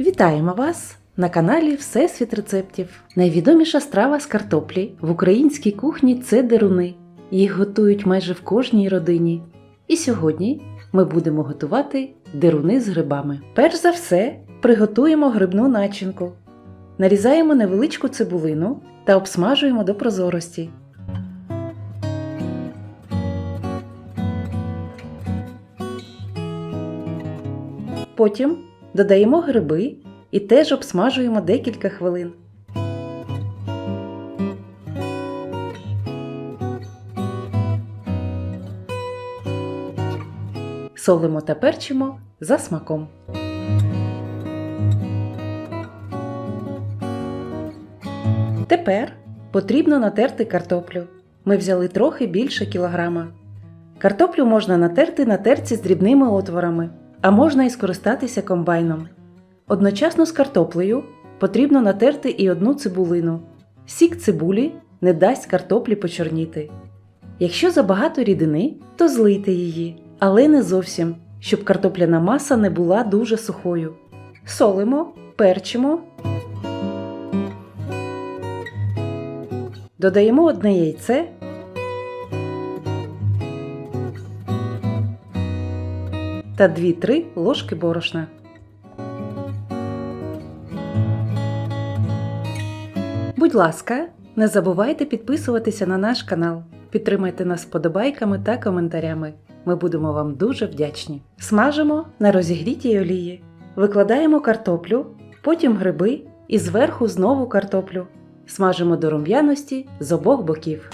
Вітаємо вас на каналі Всесвіт рецептів. Найвідоміша страва з картоплі в українській кухні це деруни. Їх готують майже в кожній родині. І сьогодні ми будемо готувати деруни з грибами. Перш за все, приготуємо грибну начинку. Нарізаємо невеличку цибулину та обсмажуємо до прозорості. Потім додаємо гриби і теж обсмажуємо декілька хвилин. Солимо та перчимо за смаком. Тепер потрібно натерти картоплю. Ми взяли трохи більше кілограма. Картоплю можна натерти на терці з дрібними отворами, а можна і скористатися комбайном. Одночасно з картоплею потрібно натерти і одну цибулину. Сік цибулі не дасть картоплі почорніти. Якщо забагато рідини, то злийте її, але не зовсім, щоб картопляна маса не була дуже сухою. Солимо, перчимо. Додаємо одне яйце. Та 2-3 ложки борошна. Будь ласка, не забувайте підписуватися на наш канал. Підтримайте нас вподобайками та коментарями. Ми будемо вам дуже вдячні. Смажимо на розігрітій олії. Викладаємо картоплю, потім гриби і зверху знову картоплю. Смажимо до рум'яності з обох боків.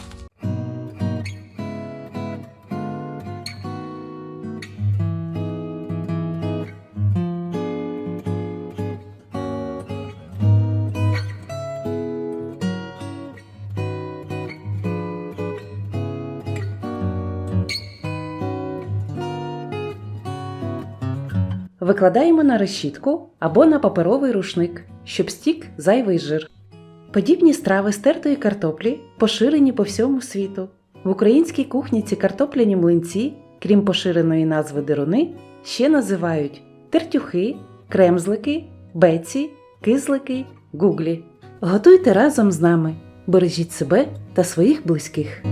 Викладаємо на решітку або на паперовий рушник, щоб стік зайвий жир. Подібні страви з тертої картоплі поширені по всьому світу. В українській кухні ці картопляні млинці, крім поширеної назви деруни, ще називають тертюхи, кремзлики, беці, кизлики, гуглі. Готуйте разом з нами, бережіть себе та своїх близьких.